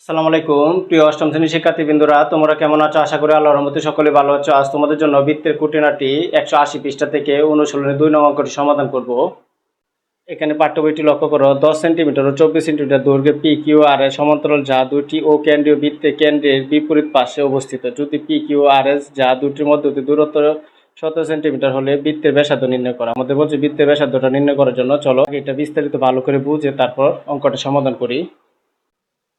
আসসালামু আলাইকুম। প্রিয় অষ্টম শ্রেণি শিক্ষার্থীবৃন্দরা, তোমরা কেমন আছো? আশা করি আল্লাহর রহমতে সকলে ভালো আছো। আজ তোমাদের জন্য বৃত্তের কুটিনাটি একশো আশি পৃষ্ঠা থেকে অনুশীলনে দুই নম্বর অঙ্কটি সমাধান করব। এখানে পাঠ্য বইটি লক্ষ্য করো। দশ সেন্টিমিটার ও চব্বিশ সেন্টিমিটার দৈর্ঘ্যে পি কিউ আর এর সমান্তরাল যা দুটি ও কেন্দ্রীয় বৃত্তে কেন্দ্রের বিপরীত পাশে অবস্থিত। যদি পি কিউ আর এস যা দুটির মধ্যে দূরত্ব সতেরো সেন্টিমিটার হলে বৃত্তের ব্যাসার্ধ নির্ণয় করা। আমাদের বলছে বৃত্তের ব্যাসার্ধটা নির্ণয় করার জন্য চলো এটা বিস্তারিত ভালো করে বুঝে তারপর অঙ্কটা সমাধান করি।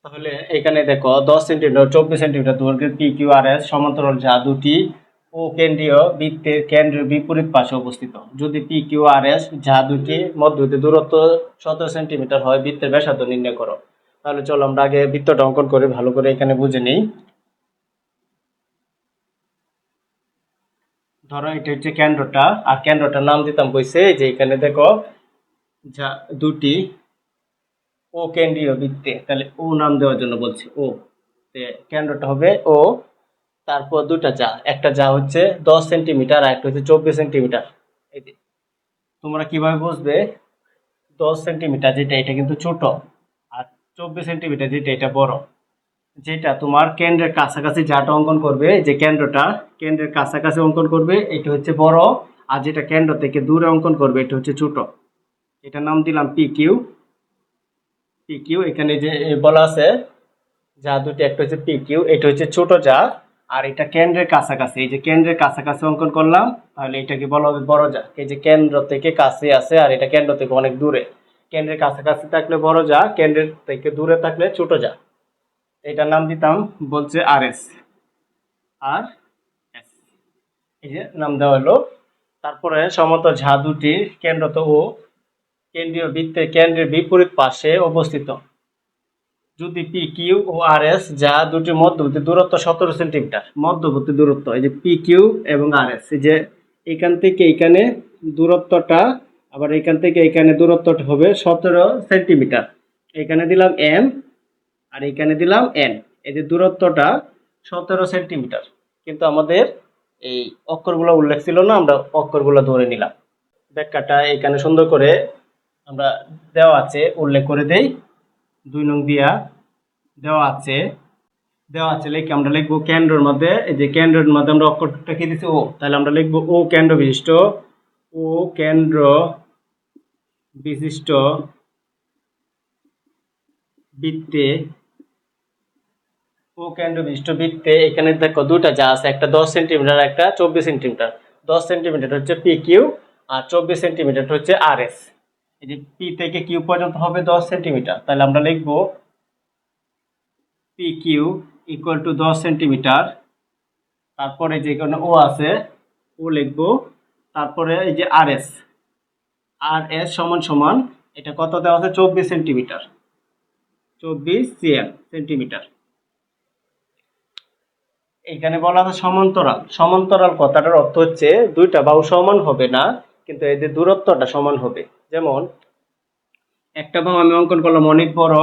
তাহলে এখানে দেখো দশ সেন্টিমিটার চব্বিশ সেন্টিমিটার দৈর্ঘ্যের পি কিউ আর এস সমান্তরাল যা দুটি ও কেন্দ্রীয় বৃত্তের কেন্দ্রীয় বিপরীত পাশে অবস্থিত। যদি পি কিউ আর এস যা দুটি মধ্যবর্তী দূরত্ব সতেরো সেন্টিমিটার হয়, বৃত্তের ব্যাসার্ধ নির্ণয় করো। তাহলে চলো আমরা আগে বৃত্তটা অঙ্কন করে ভালো করে এখানে বুঝে নিই। ধরো এটা হচ্ছে কেন্দ্রটা, আর কেন্দ্রটার নাম দিতাম কইছে যে এখানে দেখো যা দুটি ও কেন্দ্রীয় বৃত্তে, তাহলে ও নাম দেওয়ার জন্য বলছি ও। কেন্দ্রটা হবে ও, তারপর দুটা যা, একটা যা হচ্ছে দশ সেন্টিমিটার আর একটা হচ্ছে চব্বিশ সেন্টিমিটার। এই তোমরা কীভাবে বুঝবে? দশ সেন্টিমিটার যেটা, এটা কিন্তু ছোট আর চব্বিশ সেন্টিমিটার যেটা, এটা বড়। যেটা তোমার কেন্দ্রের কাছাকাছি যাটা অঙ্কন করবে যে কেন্দ্রটা, কেন্দ্রের কাছাকাছি অঙ্কন করবে, এটা হচ্ছে বড়। আর যেটা কেন্দ্র থেকে দূরে অঙ্কন করবে, এটা হচ্ছে ছোট। এটার নাম দিলাম পি কিউ পি কিউ এখানে যে বলা আছে, যা দুটি একটা হচ্ছে পি কিউ এটা হচ্ছে ছোট যা, আর এটা কেন্দ্রের কাছাকাছি। এই যে কেন্দ্রের কাছাকাছি অঙ্কন করলাম, তাহলে এটাকে বলা হবে বড় যা। এই যে কেন্দ্র থেকে কাছে আছে, আর এটা কেন্দ্র থেকে অনেক দূরে। কেন্দ্রের কাছাকাছি থাকলে বড় যা, কেন্দ্রের থেকে দূরে থাকলে ছোট যা। এটার নাম দিতাম, বলছে আর এস আর এস এই যে নাম দেওয়া হলো। তারপরে সমত ঝা দুটি, কেন্দ্র তো ও। কেন্দ্রীয় বৃত্তের কেন্দ্রের বিপরীত পাশে অবস্থিত। যদি পি কিউ ও আর এস যা দুটি মধ্যবর্তী দূরত্ব সতেরো সেন্টিমিটার, মধ্যবর্তী দূরত্ব, এই যে পি কিউ এবং আর এস এই যে এখান থেকে এখানে দূরত্বটা, আবার এখান থেকে এখানে দূরত্বটা হবে সতেরো সেন্টিমিটার। এখানে দিলাম এম আর এখানে দিলাম এন এই যে দূরত্বটা সতেরো সেন্টিমিটার। কিন্তু আমাদের এই অক্ষরগুলো উল্লেখ ছিল না, আমরা অক্ষরগুলো ধরে নিলাম। ব্যাখ্যাটা এখানে সুন্দর করে আমরা দেওয়া আছে, উল্লেখ করে দেই। দুই নং দিয়া দেওয়া আছে। দেওয়া আছে লিখে আমরা লিখব কেন্দ্রের মধ্যে, এই যে কেন্দ্রের মধ্যে আমরা অক্ষরটা কি দিচ্ছি ও। তাহলে আমরা লিখব ও কেন্দ্র বিশিষ্ট। ও কেন্দ্র বিশিষ্ট বৃত্তে, ও কেন্দ্র বিশিষ্ট বৃত্তে, এখানে দেখো দুটা যা আছে, একটা দশ সেন্টিমিটার একটা চব্বিশ সেন্টিমিটার। দশ সেন্টিমিটার হচ্ছে পি কিউ আর চব্বিশ সেন্টিমিটার হচ্ছে আর এস এই যে পি থেকে কিউ পর্যন্ত হবে দশ সেন্টিমিটার, তাহলে আমরা লিখব পি কিউ ইকুয়াল টু দশ সেন্টিমিটার। তারপরে যে কোনো ও আছে ও লিখব। তারপরে এই যে আর এস আর এস সমান সমান, এটা কত দেওয়া আছে? চব্বিশ সেন্টিমিটার। চব্বিশ সিএম সেন্টিমিটার। এখানে বলা আছে সমান্তরাল। সমান্তরাল কথাটার অর্থ হচ্ছে দুইটা বাহু সমান হবে না, কিন্তু এদের দূরত্বটা সমান হবে। যেমন, একটা বাহু আমি অঙ্কন করলাম অনেক বড়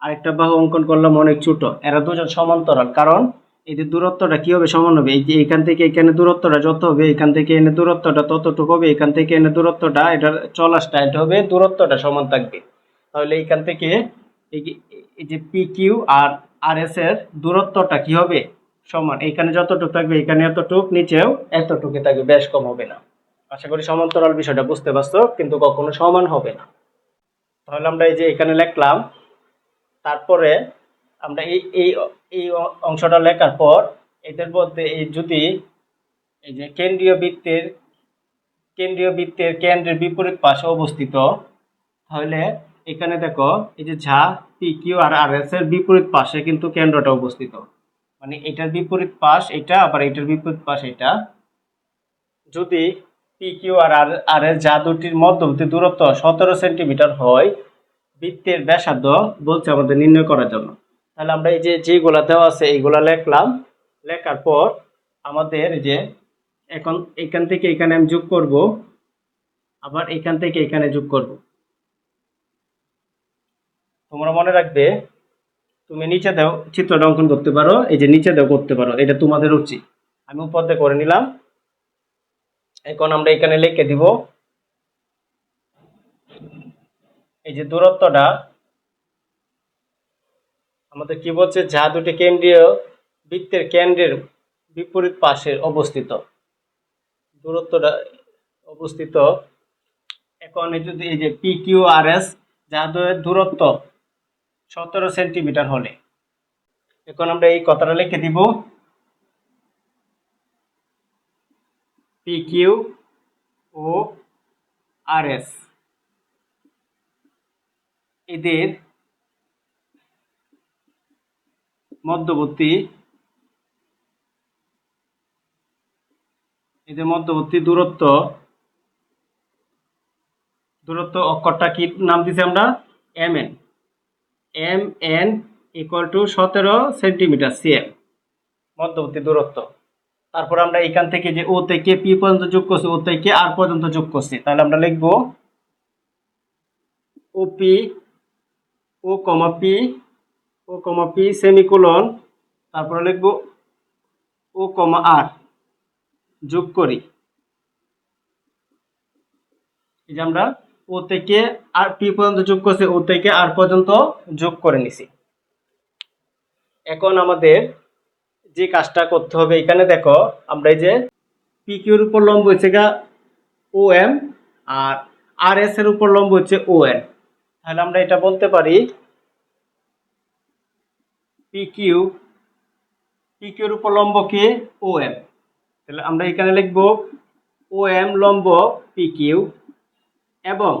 আর একটা বাহু অঙ্কন করলাম অনেক ছোট। এরা দুজন সমান্তরাল। কারণ এদের দূরত্বটা কি হবে সমান হবে? এই যে এখান থেকে এখানে দূরত্বটা যত হবে, এখান থেকে এনে দূরত্বটা ততটুকু হবে, এখান থেকে এনে দূরত্বটা, এটার চলাসটা এটা হবে, দূরত্বটা সমান থাকবে। তাহলে এখান থেকে এই যে- এই যে পি কিউ আর আর এস এর দূরত্বটা কি হবে? সমান। এখানে যতটুকু থাকবে, এখানে এতটুক, নিচেও এতটুকু থাকবে। বেশ কম হবে না। আশা করি সমান্তরাল বিষয়টা বুঝতে পারছ, কিন্তু কখনো সমান হবে না। তাহলে আমরা এই যে এখানে লিখলাম, তারপরে আমরা এই এই এই অংশটা লেখার পর এদের মধ্যে এই যদি এই যে কেন্দ্রীয় বৃত্তের কেন্দ্রীয় বৃত্তের কেন্দ্রের বিপরীত পাশে অবস্থিত, তাহলে এখানে দেখো এই যে ঝা, পি, কিউ আর আর এস এর বিপরীত পাশে কিন্তু কেন্দ্রটা অবস্থিত। মানে এটার বিপরীত পাশ এটা, আবার এটার বিপরীত পাশ এটা। যদি পি কিউ আর আর এর যা দুটির মধ্যবর্তী দূরত্ব সতেরো সেন্টিমিটার হয়, বৃত্তের ব্যাসার্ধ বলছে আমাদের নির্ণয় করার জন্য। তাহলে আমরা এই যে যেগুলা দেওয়া আছে, এইগুলা লেখলাম। লেখার পর আমাদের যে এখন এখান থেকে এখানে আমি যোগ করব, আবার এখান থেকে এখানে যোগ করব। তোমরা মনে রাখবে, তুমি নিচে দাও, চিত্রটা অঙ্কন করতে পারো, এই যে নিচে দাও, করতে পারো, এটা তোমাদের উচিত আমি উপর দিয়ে করে নিলাম। এখন আমরা এখানে লিখে দিব এই যে দূরত্বটা, আমাদের কি বলছে, যা দুটি কেন্দ্রীয় বৃত্তের কেন্দ্রের বিপরীত পাশে অবস্থিত। দূরত্বটা অবস্থিত। এখন এই যদি এই যে পি কিউ আর এস যাদের দূরত্ব সতেরো সেন্টিমিটার হলে। এখন আমরা এই কথাটা লিখে দিব। পি ও আর এস এদের মধ্যবর্তী এদের মধ্যবর্তী দূরত্ব দূরত্ব অক্ষরটা কি নাম দিছি আমরা? M N M N equal to সতেরো সেন্টিমিটার সিএম মধ্যবর্তী দূরত্ব। তারপর আমরা এখান থেকে যে ও থেকে পি পর্যন্ত যোগ করছি, ও থেকে আর পর্যন্ত যোগ করছি। তাহলে আমরা লিখব O P, O comma P, O comma P semicolon, তারপরে লিখব ও কমা আর, যোগ করি। এই যে আমরা ও থেকে আর পি পর্যন্ত যোগ করছি, ও থেকে আর পর্যন্ত যোগ করে নিছি। এখন আমাদের যে কাজটা করতে হবে এখানে দেখো, আমরা এই যে পি কিউর উপর লম্ব হচ্ছে গা O M R R S এর উপর লম্ব হচ্ছে ও এন তাহলে আমরা এটা বলতে পারি পি কিউ পি কিউর উপর লম্ব কে? ও এম তাহলে আমরা এখানে লিখব ও এম লম্ব পি কিউ এবং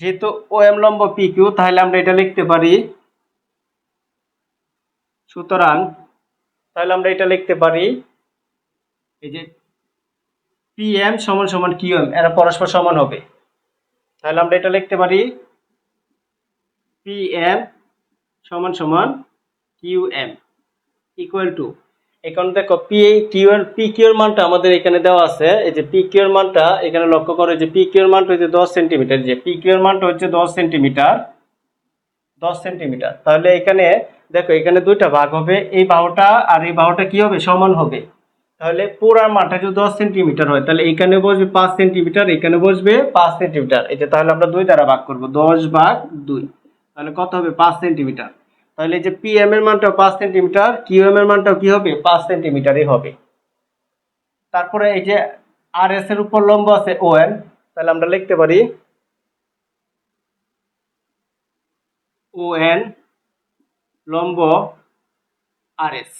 যেহেতু ও এম লম্ব পি কিউ তাহলে আমরা এটা লিখতে পারি সুতরাং তাহলে আমরা এটা লিখতে পারি এই যে পি এম সমান সমান কিউ এম এরা পরস্পর সমান হবে। তাহলে আমরা এটা লিখতে পারি পি এম সমান সমান কিউ এম ইকুয়াল টু এখন দেখো পি কিউ এর পি কিউ এর মানটা আমাদের এখানে দেওয়া আছে। এই যে পি কিউ এর মানটা এখানে লক্ষ্য করো যে পি কিউ এর মানটা হচ্ছে দশ সেন্টিমিটার। যে পি কিউ এর মানটা হচ্ছে দশ সেন্টিমিটার দশ সেন্টিমিটার। তাহলে এখানে দেখো, এখানে দুইটা ভাগ হবে। এই বাহুটা আর এই বাহুটা কি হবে? সমান হবে। তাহলে পুরার মানটা যদি দশ সেন্টিমিটার হয়, তাহলে এখানে বসবে পাঁচ সেন্টিমিটার, এখানে বসবে পাঁচ সেন্টিমিটার। যে তাহলে আমরা দুই দ্বারা ভাগ করব, দশ ভাগ দুই। তাহলে কত হবে? পাঁচ সেন্টিমিটার। তাহলে যে পি এম এর মানটাও পাঁচ সেন্টিমিটার কিউ এম এর মানটাও কি হবে? পাঁচ সেন্টিমিটারই হবে। তারপরে এই যে আর এস এর উপর লম্ব আছে ও এন তাহলে আমরা লিখতে পারি ও এন লম্ব আর এস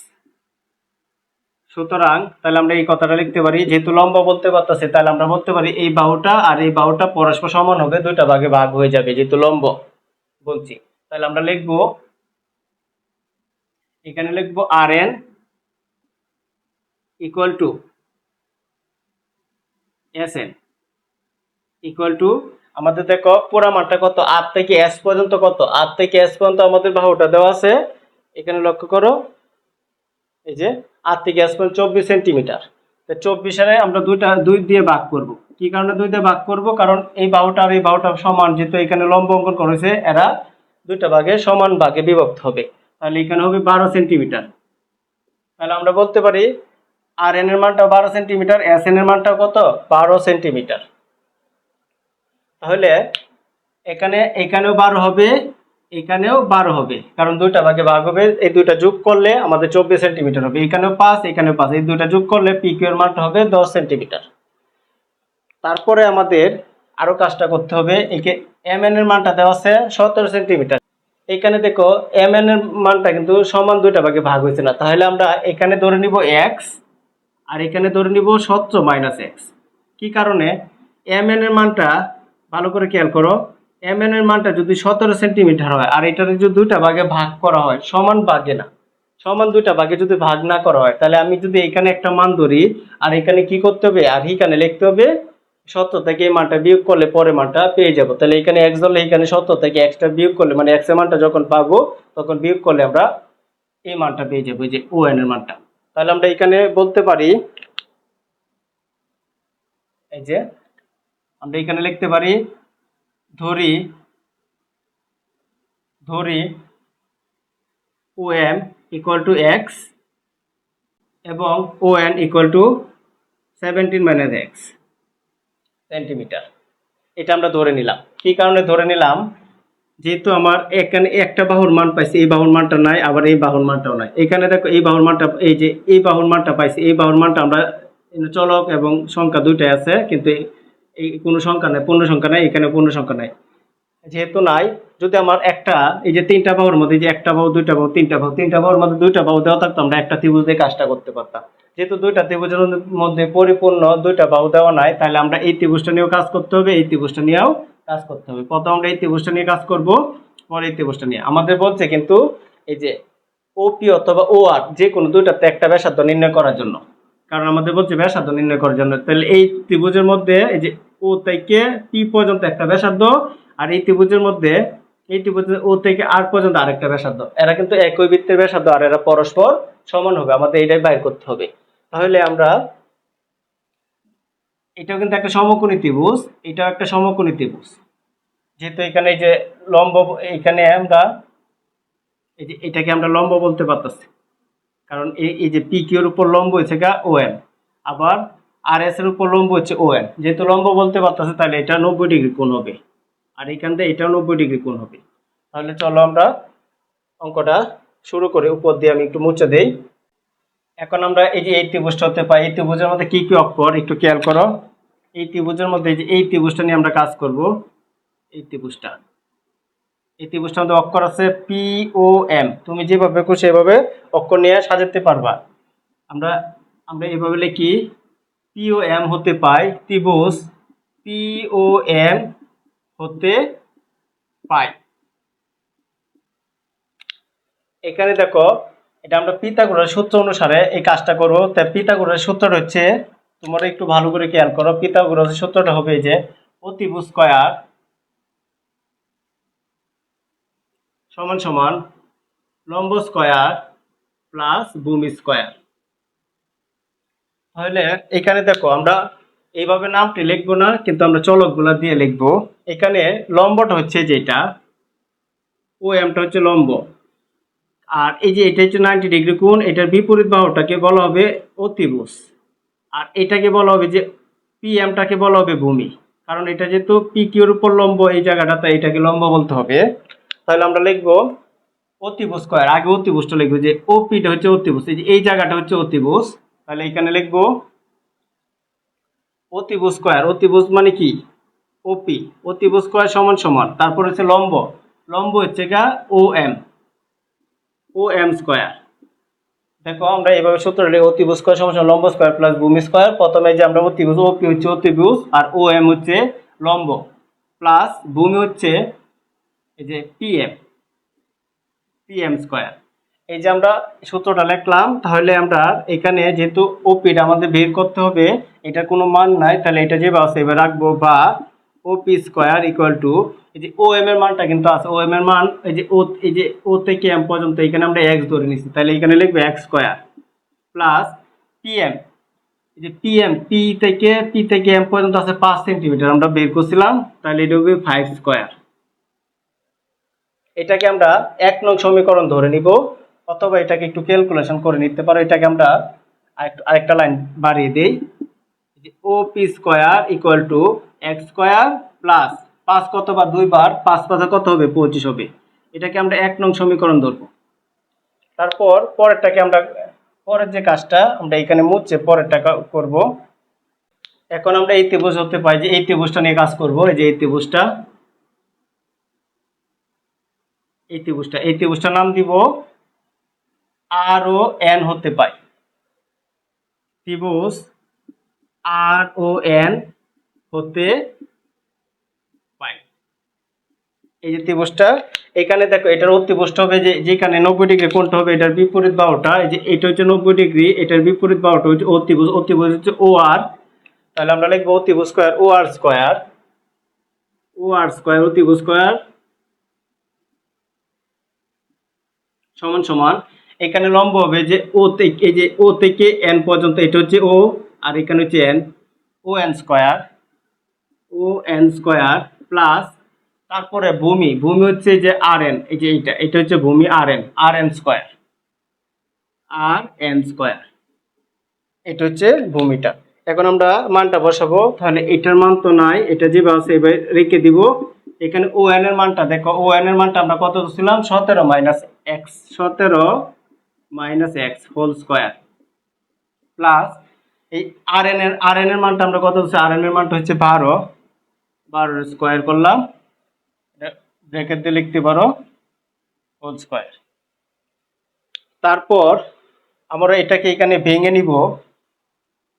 সুতরাং তাহলে আমরা এই কথাটা লিখতে পারি, যেহেতু লম্ব বলতে পারতেছে, তাহলে আমরা বলতে পারি এই বাহুটা আর এই বাহুটা পরস্পর সমান হবে, দুইটা ভাগে ভাগ হয়ে যাবে, যেহেতু লম্ব বলছি। তাহলে আমরা লিখব, এখানে লিখব R N equal to S N equal to আমাদের দেখো, পুরা মানটা কত? আর থেকে এস পর্যন্ত কত? আর থেকে এস পর্যন্ত আমাদের বাহুটা দেওয়া আছে। এখানে লক্ষ্য করো। এই যে আর থেকে এস পর্যন্ত চব্বিশ সেন্টিমিটার। তো চব্বিশে আমরা দুইটা, দুই দিয়ে ভাগ করব। কি কারণে দুই দিয়ে ভাগ করব? কারণ এই বাহুটা আর এই বাহুটা সমান, যেহেতু এখানে লম্ব অঙ্কন করেছে এরা দুইটা ভাগে, সমান ভাগে বিভক্ত হবে। তাহলে এখানে হবে বারো সেন্টিমিটার। তাহলে আমরা বলতে পারি, আর এন এর মানটা বারো সেন্টিমিটার এস এন এর মানটা কত? বারো সেন্টিমিটার। তাহলে এখানে এখানেও বারো হবে, এখানেও বারো হবে। কারণ দুইটা ভাগে ভাগ হবে, এই দুইটা যোগ করলে আমাদের চব্বিশ সেন্টিমিটার হবে। এখানেও পাঁচ এখানেও পাঁচ। এই দুইটা যোগ করলে পিকিউ এর মানটা হবে দশ সেন্টিমিটার। তারপরে আমাদের আরও কাজটা করতে হবে, একে এম এর মানটা দেওয়া আছে সতেরো সেন্টিমিটার। এখানে দেখো এম এর মানটা কিন্তু সমান দুইটা ভাগে ভাগ হয়েছে না। তাহলে আমরা এখানে ধরে নিব এক্স, আর এখানে ধরে নিব সতেরো মাইনাস এক্স। কি কারণে? এম এন এর মানটা ভালো করে খেয়াল করো এম এর মানটা যদি সতেরো সেন্টিমিটার হয়, আর এটার যদি দুইটা ভাগে ভাগ করা হয়, সমান ভাগে না, সমান দুইটা ভাগে যদি ভাগ না করা হয়, তাহলে আমি যদি এখানে একটা মান ধরি, আর এখানে কি করতে হবে, আর এখানে লিখতে হবে সত্তর থেকে এই মানটা বিয়োগ করলে পরে মানটা পেয়ে যাব। তাহলে এখানে এক্স ধরলে এখানে সত্তর থেকে এক্সটা বিয়োগ করলে মানে এক্সের মানটা যখন পাবো, তখন বিয়োগ করলে আমরা এই মানটা পেয়ে যাব যে ও এন এর মানটা। তাহলে আমরা এখানে বলতে পারি, এই যে আমরা এখানে লিখতে পারি, ধরি ধরি O M equal to X এবং O N equal to seventeen minus X centimetre এটা আমরা ধরে নিলাম। কি কারণে ধরে নিলাম? যেহেতু আমার এখানে একটা বাহুর মান পাইছি, এই বাহুর মানটা নাই, আবার এই বাহুর মানটাও নাই। এখানে দেখো, এই বাহুর মানটা, এই যে এই বাহুর মানটা পাইছি, এই বাহুর মানটা আমরা, চলক এবং সংখ্যা দুইটাই আছে, কিন্তু এই- কোনো সংখ্যা নাই, পূর্ণ সংখ্যা নাই, এখানে পূর্ণ সংখ্যা নাই। যেহেতু নাই, যদি আমার একটা, এই যে তিনটা বাহুর মধ্যে যে একটা বাহু দুইটা বাহু তিনটা বাহু তিনটা বাহুর মধ্যে দুইটা বাহু দেওয়া থাকতো, আমরা একটা ত্রিভুজ দিয়ে কাজটা করতে পারতাম। যেহেতু দুইটা ত্রিভুজের মধ্যে পরিপূর্ণ দুইটা বাহু দেওয়া নাই, তাহলে আমরা এই ত্রিভুজটা নিয়েও কাজ করতে হবে, এই ত্রিভুজটা নিয়েও কাজ করতে হবে। প্রথম আমরা এই ত্রিভুজটা নিয়ে কাজ করব, পরে এই ত্রিভুজটা নিয়ে। আমাদের বলছে কিন্তু, এই যে ওপি অথবা ও আর যে কোনো দুইটাতে একটা ব্যাসার্ধ নির্ণয় করার জন্য। কারণ আমাদের বলছে ব্যাসার্ধ নির্ণয় করার জন্য। তাহলে এই ত্রিভুজের মধ্যে, এই যে ও থেকে পি পর্যন্ত একটা ব্যাসার্ধ আর এই ত্রিভুজের মধ্যে এই ত্রিভুজের ও থেকে আর পর্যন্ত আরেকটা ব্যাসার্ধ। এরা কিন্তু একই বৃত্তের ব্যাসার্ধ আর এরা পরস্পর সমান হবে। আমাদের এটাই বাইর করতে হবে। তাহলে আমরা এটাও কিন্তু একটা সমকোণী ত্রিভুজ, এটাও একটা সমকোণী ত্রিভুজ। যেহেতু এখানে যে লম্ব, এখানে আমরা এই যে এটাকে আমরা লম্ব বলতে পারতেছি। কারণ এই যে পি কিউর উপর লম্ব হয়েছে গা ও এন আবার আর এস এর উপর লম্ব হচ্ছে ও এন যেহেতু লম্ব বলতে পারতেছে, তাহলে এটা নব্বই ডিগ্রি কোণ হবে। আর এখান থেকে এটা নব্বই ডিগ্রি কোণ হবে। তাহলে চলো আমরা অঙ্কটা শুরু করে। উপর দিয়ে আমি একটু মুছে দেই। এখন আমরা এই যে এই ত্রিভুজটা হতে পাই এই ত্রিভুজের মধ্যে কি কি অক্ষর একটু খেয়াল করো। এই ত্রিভুজের মধ্যে এই যে এই ত্রিভুজটা নিয়ে আমরা কাজ করব। এই ত্রিভুজটা। এই ত্রিভুজটার মধ্যে অক্ষর আছে পি ও এম তুমি যেভাবে খুশি সেভাবে অক্ষর নিয়ে সাজাতে পারবা। আমরা আমরা এভাবে লিখি পি ও এম হতে পাই, ত্রিভুজ পি ও এম হতে পাই। এখানে দেখো, এটা আমরা পিতাগোরাস সূত্র অনুসারে এই কাজটা করব। তাই পিতাগোরাস সূত্রটা হচ্ছে, তোমরা একটু ভালো করে খেয়াল করো পিতাগোরাসের সূত্রটা হবে যে অতিভুজ স্কয়ার সমান সমান লম্ব স্কয়ার প্লাস ভূমি স্কয়ার। তাহলে এখানে দেখো আমরা এইভাবে নামটি লিখব না, কিন্তু আমরা চলকগুলা দিয়ে লিখব। এখানে লম্বটা হচ্ছে যেটা ও এমটা হচ্ছে লম্ব। আর এই যে এটা হচ্ছে নাইনটি ডিগ্রি কোণ, এটার বিপরীত বাহুটাকে বলা হবে অতিভুজ। আর এটাকে বলা হবে যে পি এমটাকে বলা হবে ভূমি। কারণ এটা যেহেতু পি কিউর উপর লম্ব এই জায়গাটা, তাই এটাকে লম্ব বলতে হবে। তাহলে আমরা লিখব অতিভুজ স্কয়ার আগে অতিভুজটা লিখব যে ও পিটা হচ্ছে অতিভুজ। এই যে এই জায়গাটা হচ্ছে অতিভুজ। তাহলে এখানে লিখব অতিভুজ স্কয়ার অতিভুজ মানে কি? ওপি অতিভুজ স্কোয়ার সমান সমান। তারপর হচ্ছে লম্ব। লম্ব হচ্ছে গা O M O M square দেখো, আমরা এইভাবে সূত্র লিখি অতিভুজ স্কয়ার সমান সমান লম্ব স্কোয়ার প্লাস ভূমি স্কয়ার প্রথমে যে আমরা অতিভুজ ওপি হচ্ছে অতিভুজ আর ও এম হচ্ছে লম্ব। প্লাস ভূমি হচ্ছে এই যে পিএম পিএম স্কয়ার এই যে আমরা সূত্রটা লিখলাম, তাহলে আমরা এখানে যেহেতু ওপিটা আমাদের বের করতে হবে, এটার কোনো মান নাই, তাহলে এটা যে আছে, এবার রাখব বা ওপি স্কোয়ার ইকুয়াল টু এই যে ও এম এর মানটা কিন্তু আছে ও এম এর মান এই যে ও এই যে ও থেকে এম পর্যন্ত এখানে আমরা এক্স ধরে নিচ্ছি তাহলে এখানে লিখব এক্স স্কয়ার প্লাস পিএম এই যে পিএম পি থেকে পি থেকে এম পর্যন্ত আছে পাঁচ সেন্টিমিটার আমরা বের করছিলাম, তাহলে এটা হবে ফাইভ স্কয়ার এটাকে আমরা এক নং সমীকরণ ধরে নিব অথবা এটাকে একটু ক্যালকুলেশন করে নিতে পারো। এটাকে আমরা আরেকটা লাইন বাড়িয়ে দিই। O P square equal to X square plus পাঁচ কত বা দুইবার পাঁচ পাঁচা কত হবে? পঁচিশ হবে। এটাকে আমরা এক নং সমীকরণ ধরবো। তারপর পরেরটাকে আমরা পরের যে কাজটা আমরা এখানে মুচ্ছে পরেরটা করব। এখন আমরা এই ত্রিভুজ হতে পাই যে এই ত্রিভুজটা নিয়ে কাজ করব। এই যে এই ত্রিভুজটা। এই ত্রিভুজটা এই ত্রিভুজটার নাম দিব আর ও এন হতে পাই ত্রিভুজ আর ও এন হতে এই যে ত্রিভুজটা, এখানে দেখো, এটার অতিভুজটা হবে যে, যেখানে নব্বই ডিগ্রি কোনটা হবে, এটার বিপরীত বাহুটা, এই যে এটা হচ্ছে নব্বই ডিগ্রি, এটার বিপরীত বাহুটা হচ্ছে অতিভুজ অতিভুজ হচ্ছে ও আর। তাহলে আমরা লিখব অতিভুজ square, O R square, O R square অতিভুজ স্কোয়ার, সমান সমান। এখানে লম্ব হবে যে ও থেকে এই যে ও থেকে এন পর্যন্ত, এটা হচ্ছে ও, আর এখানে হচ্ছে N O N square O N square plus তারপরে ভূমি। ভূমি হচ্ছে যে আর এন এই যে এইটা, এটা হচ্ছে ভূমি R N R N square R N square এটা হচ্ছে ভূমিটা। এখন আমরা মানটা বসাবো। তাহলে এটার মান তো নাই, এটা যেভাবে আছে এবার রেখে দিব। এখানে ও এন এর মানটা, দেখো ও এন এর মানটা আমরা কত ছিলাম সতেরো মাইনাস এক্স সতেরো minus X whole square plus এই আর এন এর আর এন এর মানটা আমরা কত হচ্ছে? আর এন এর মানটা হচ্ছে বারো। বারো স্কোয়ার করলাম। ব্রেকেট দিয়ে লিখতে পারো। হোল স্কোয়ার তারপর আমরা এটাকে এখানে ভেঙে নিব।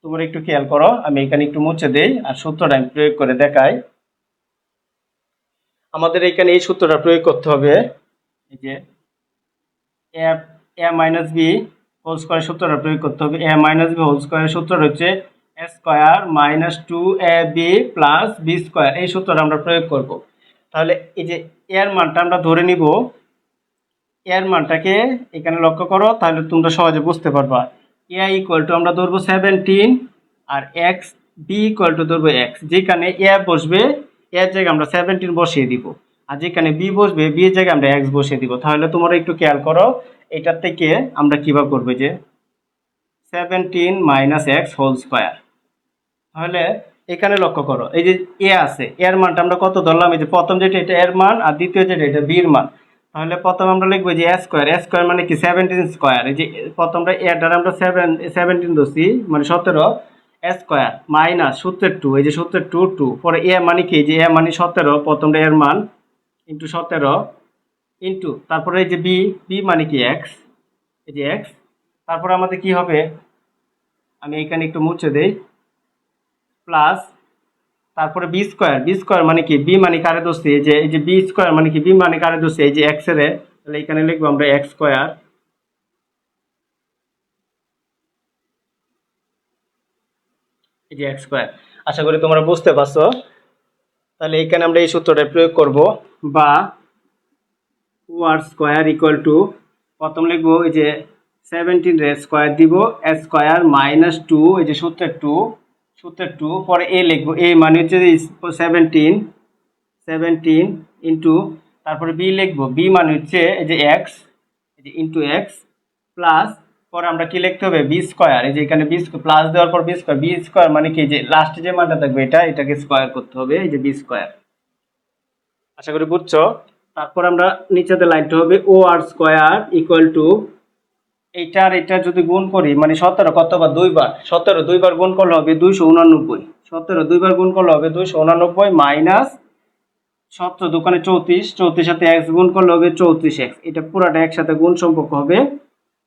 তোমরা একটু খেয়াল করো, আমি এখানে একটু মুছে দেই আর সূত্রটা আমি প্রয়োগ করে দেখাই। আমাদের এখানে এই সূত্রটা প্রয়োগ করতে হবে। এই যে A A minus B whole square সূত্রটা প্রয়োগ করতে হবে। এ মাইনাস বি হোল স্কোয়ারের সূত্রটা হচ্ছে A square minus two A B plus B square এই সূত্রটা আমরা প্রয়োগ করব। তাহলে এই যে এর মানটা আমরা ধরে নিব। এর মানটাকে এখানে লক্ষ্য করো, তাহলে তোমরা সহজে বুঝতে পারবা। এ ইকুয়াল টু আমরা ধরবো সেভেন্টিন আর এক্স বি ইকুয়াল টু ধরবো এক্স যেখানে এ বসবে এর জায়গায় আমরা সেভেন্টিন বসিয়ে দিব। আর যেখানে বি বসবে বি এর জায়গায় আমরা এক্স বসিয়ে দিব। তাহলে তোমরা একটু খেয়াল করো এটার থেকে আমরা কীভাবে করব যে seventeen minus X whole square তাহলে এখানে লক্ষ্য করো, এই যে এ আছে, এর মানটা আমরা কত ধরলাম? এই যে প্রথম যেটা, এটা এর মান, আর দ্বিতীয় যেটা, এটা বির মান। তাহলে প্রথম আমরা লিখব যে এ স্কোয়ার এ স্কোয়ার মানে কি? সেভেন্টিন স্কোয়ার এই যে প্রথমটা এর দ্বারা আমরা সেভেন সেভেন্টিন ধরছি মানে সতেরো এ স্কোয়ার মাইনাস সত্তর টু এই যে সত্তর টু টু পরে এ মানে কি? যে এ মানে সতেরো প্রথমটা এর মান ইন্টু সতেরো। ইন্টু তারপরে এই যে বি বি মানে কি এক্স এই যে এক্স তারপরে আমাদের কি হবে? আমি এখানে একটু মুছে দেই। প্লাস তারপরে বি স্কোয়ার বি স্কোয়ার মানে কি? বি মানে কারে দোষী এই যে এই যে বি স্কোয়ার মানে কি? বি মানে কারে দোষী এই যে এক্সের, তাহলে এখানে লিখব আমরা এক্স স্কোয়ার এই যে এক্স স্কোয়ার আশা করি তোমরা বুঝতে পারছ। তাহলে এখানে আমরা এই সূত্রটা প্রয়োগ করব বা ওয়ার স্কোয়ার ইকুয়াল টু প্রথম লিখব এই যে সেভেন্টিন রে স্কোয়ার দিব এ স্কোয়ার মাইনাস টু এই যে সূত্রের টু সূত্রের টু পরে এ লিখব এ মানে হচ্ছে সেভেন্টিন সেভেন্টিন ইন্টু তারপরে বি লিখব বি মানে হচ্ছে এই যে এক্স এই যে ইন্টু এক্স প্লাস পরে আমরা কি লিখতে হবে? বি স্কোয়ার এই যে এখানে বি প্লাস দেওয়ার পর বি স্কোয়ার বি স্কোয়ার মানে কি? যে লাস্টে যে মানটা থাকবে এটা, এটাকে স্কোয়ার করতে হবে, এই যে বি স্কোয়ার আশা করি বুঝছ? তারপর আমরা নিচেতে লাইনটা হবে O R square equal to এইটা আর এটা যদি গুণ করি মানে সতেরো কতবার দুইবার। সতেরো, দুইবার গুণ করলে হবে দুইশো উনানব্বই। সতেরো, দুইবার গুণ করলে হবে দুইশো উনানব্বই মাইনাস সতেরো দোকানে চৌত্রিশ চৌত্রিশ সাথে এক্স গুণ করলে হবে চৌত্রিশ এক্স এটা পুরাটা একসাথে গুণ সম্পর্ক হবে।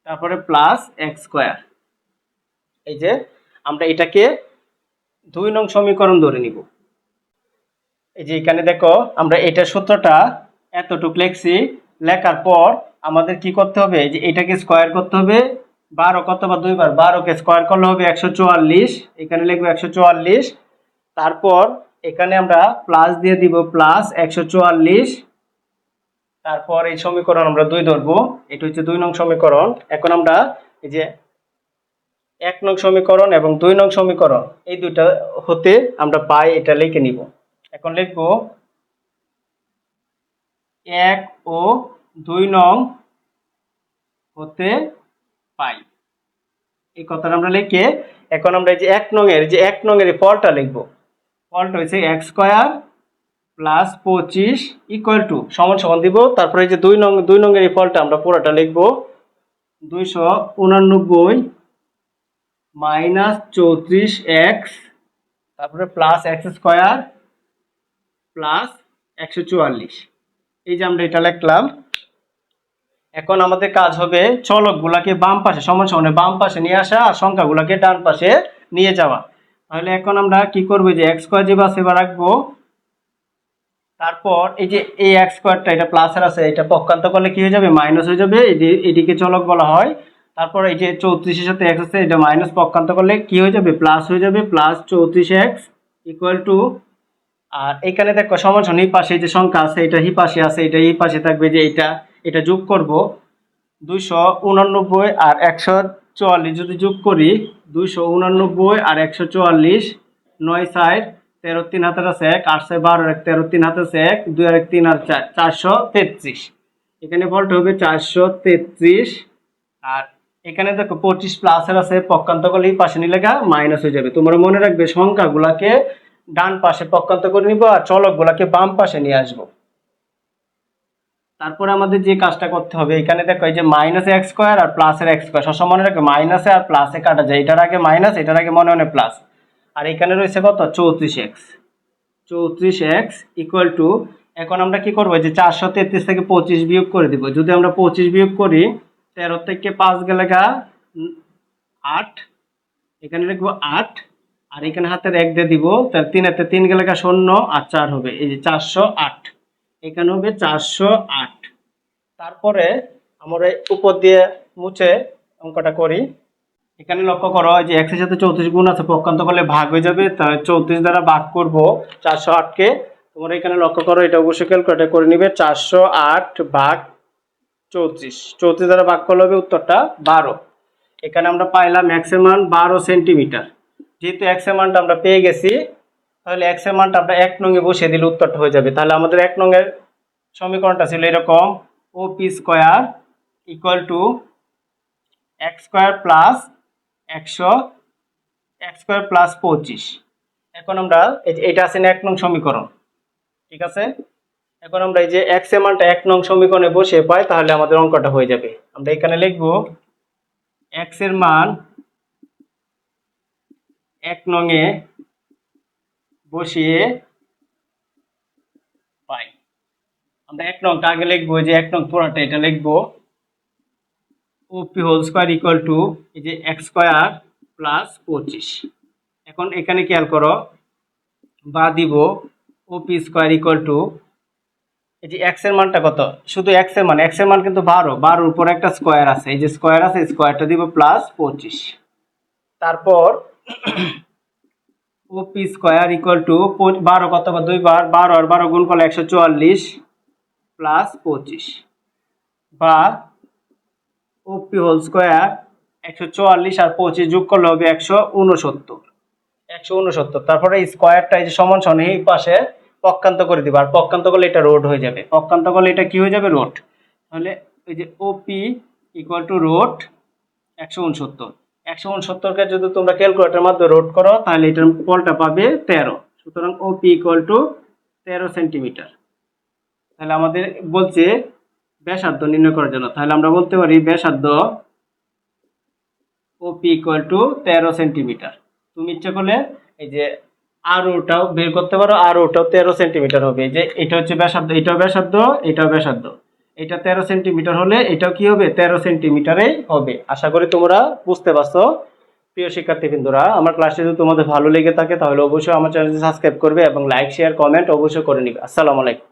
তারপরে প্লাস এক্স স্কোয়ার এই যে আমরা এটাকে দুই নং সমীকরণ ধরে নিব। এই যে এখানে দেখো, আমরা এটার সূত্রটা এতটুক লিখছি, লেখার পর আমাদের কি করতে হবে? যে এটাকে স্কোয়ার করতে হবে। বারো কত বা দুইবার বারোকে স্কোয়ার করলে হবে একশো চুয়াল্লিশ। এখানে লিখব একশো চুয়াল্লিশ। তারপর এখানে আমরা প্লাস দিয়ে দিব প্লাস একশো চুয়াল্লিশ। তারপর এই সমীকরণ আমরা দুই ধরবো। এটা হচ্ছে দুই নং সমীকরণ। এখন আমরা এই যে এক নং সমীকরণ এবং দুই নং সমীকরণ, এই দুইটা হতে আমরা পাই, এটা লিখে নিব। এখন লিখব এক ও দুই নং হতে পাই। এই কথাটা আমরা লিখে এখন আমরা এই যে এক নং এর যে এক নং এর ফলটা লিখব। ফলটা হচ্ছে এক স্কোয়ার প্লাস পঁচিশ ইকুয়াল টু সমান সমান দিব। তারপরে এই যে দুই নং দুই নং এর এই ফলটা আমরা পুরোটা লিখব। দুইশো উনানব্বই মাইনাস চৌত্রিশ এক্স, তারপরে প্লাস এক্স স্কোয়ার প্লাস একশো চুয়াল্লিশ। এই যে আমরা এটা লিখলাম, এখন আমাদের কাজ হবে চলকগুলাকে বাম পাশে, সমান সমানে বাম পাশে নিয়ে আসা আর সংখ্যাগুলোকে ডান পাশে নিয়ে যাওয়া। তাহলে এখন আমরা কি করব যে এক্স স্কোয়ার যে বাসে বা রাখব, তারপর এই যে এই এক্স স্কোয়ারটা এটা প্লাসের আছে, এটা পক্ষান্ত করলে কি হয়ে যাবে? মাইনাস হয়ে যাবে এটিকে চলক বলা হয়। তারপর এই যে চৌত্রিশের সাথে এক্স আছে, এটা মাইনাস পক্ষান্ত করলে কি হয়ে যাবে? প্লাস হয়ে যাবে প্লাস চৌত্রিশ এক্স ইকুয়াল টু আর এখানে দেখো সমান সমান এই পাশে যে সংখ্যা আছে, এটা এই পাশে আছে, এটা এই পাশে থাকবে যে এটা এটা যোগ করব দুইশো উনানব্বই আর একশো চুয়াল্লিশ। যদি যোগ করি দুইশো উনানব্বই আর একশো চুয়াল্লিশ, নয় সাইড তেরো তিন হাতের আছে এক, আট ছয় বারো এক, তেরো তিন হাতের আছে এক, দুই আর এক তিন আর চার, চারশো তেত্রিশ। এখানে ফলটা হবে চারশো তেত্রিশ। আর এখানে দেখো পঁচিশ প্লাসের আছে পক্ষান্তকালে এই পাশে নিলে গা মাইনাস হয়ে যাবে। তোমরা মনে রাখবে সংখ্যাগুলাকে ডান পাশে পক্ষান্ত করে নিব আর চলকগুলোকে বাম পাশে নিয়ে আসব। তারপরে আমাদের যে কাজটা করতে হবে, এখানে দেখো এই যে মাইনাস এক্স স্কোয়ার আর প্লাসের এক্স স্কোয়ার সবসময় মনে রাখবে মাইনাসে আর প্লাসে কাটা যায়। এটার আগে মাইনাস এটার আগে মনে মনে প্লাস আর এখানে রয়েছে কত? চৌত্রিশ এক্স চৌত্রিশ এক্স ইকুয়াল টু এখন আমরা কি করব? যে চারশো তেত্রিশ থেকে পঁচিশ বিয়োগ করে দিব। যদি আমরা পঁচিশ বিয়োগ করি, তেরো থেকে পাঁচ গেলে গা আট। এখানে লিখব আট। আর এখানে হাতের এক দিয়ে দিব তার তিন হাতে তিন গেলে শূন্য আর চার হবে, এই যে চারশো আট। এখানে হবে চারশো আট। তারপরে আমরা উপর দিয়ে মুছে অঙ্কটা করি। এখানে লক্ষ্য করো যে এক্সের সাথে চৌত্রিশ গুণ আছে, পক্ষান্ত করলে ভাগ হয়ে যাবে তাই চৌত্রিশ দ্বারা ভাগ করব চারশো আটকে তোমরা এখানে লক্ষ্য করো, এটা অবশ্যই ক্যালকুলেটর করে নিবে, চারশো আট ভাগ চৌত্রিশ। চৌত্রিশ দ্বারা ভাগ করলে হবে উত্তরটা বারো। এখানে আমরা পাইলাম ম্যাক্সিমাম বারো সেন্টিমিটার। যেহেতু এক্সের মানটা আমরা পেয়ে গেছি, তাহলে এক্সের মানটা আমরা এক নঙে বসিয়ে দিলে উত্তরটা হয়ে যাবে। তাহলে আমাদের এক নঙের সমীকরণটা ছিল এরকম O P square equal to X square plus একশো এক্স স্কোয়ার প্লাস পঁচিশ। এখন আমরা এটা আছে এক নং সমীকরণ, ঠিক আছে? এখন আমরা এই যে এক্সের মানটা এক নং সমীকরণে বসে পাই, তাহলে আমাদের অঙ্কটা হয়ে যাবে। আমরা এখানে লিখব এক্সের মান এক নংয়ে বসিয়ে পাই। আমরা এক নংটা আগে লিখব? যে এক নং পুরাটা এটা লিখব। OP whole square equal to এই যে এক্স স্কোয়ার প্লাস পঁচিশ। এখন এখানে খেয়াল করো, বা দিব ওপি স্কোয়ার ইকুয়াল টু এই যে এক্সের মানটা কত? শুধু এক্সের মান এক্সের মান কিন্তু বারো। বারোর উপর একটা স্কোয়ার আছে। এই যে স্কোয়ার আছে স্কোয়ারটা দিব প্লাস পঁচিশ। তারপর ওপি স্কোয়ার ইকুয়াল টু বারো কত বা দুইবার বারো আর বারো গুণ করলে একশো চুয়াল্লিশ প্লাস পঁচিশ। বা ওপি হোল স্কোয়ার একশো চুয়াল্লিশ আর পঁচিশ যোগ করলে হবে একশো উনসত্তর একশো উনসত্তর তারপরে স্কোয়ারটা এই যে সমান সমান, এই পাশে পক্ষান্ত করে দিব। আর পক্ষান্ত করলে এটা রোড হয়ে যাবে। পক্ষান্ত করলে এটা কি হয়ে যাবে? রোড তাহলে এই যে ওপি ইকুয়াল টু রোড একশো উনসত্তর একশো উনসত্তরকে যদি তোমরা ক্যালকুলেটার মাধ্যমে রোড করো, তাহলে এটার ফলটা পাবে তেরো। সুতরাং ওপি ইকুয়াল টু তেরো সেন্টিমিটার তাহলে আমাদের বলছে ব্যাসার্ধ নির্ণয় করার জন্য। তাহলে আমরা বলতে পারি ব্যাসার্ধ ওপি ইকুয়াল টু তেরো সেন্টিমিটার তুমি ইচ্ছা করলে এই যে আর ওটাও বের করতে পারো আর ওটাও তেরো সেন্টিমিটার হবে। যে এটা হচ্ছে ব্যাসার্ধ, এটাও ব্যাসার্ধ এটাও ব্যাসার্ধ। এটা তেরো সেন্টিমিটার হলে এটাও কি হবে? তেরো সেন্টিমিটারেই হবে। আশা করি তোমরা বুঝতে পারছ। প্রিয় শিক্ষার্থী শিক্ষার্থীবৃন্দরা, আমার ক্লাসটি যদি তোমাদের ভালো লেগে থাকে, তাহলে অবশ্যই আমার চ্যানেলটি সাবস্ক্রাইব করবে এবং লাইক, শেয়ার, কমেন্ট অবশ্যই করে নিবে। আসসালামু আলাইকুম।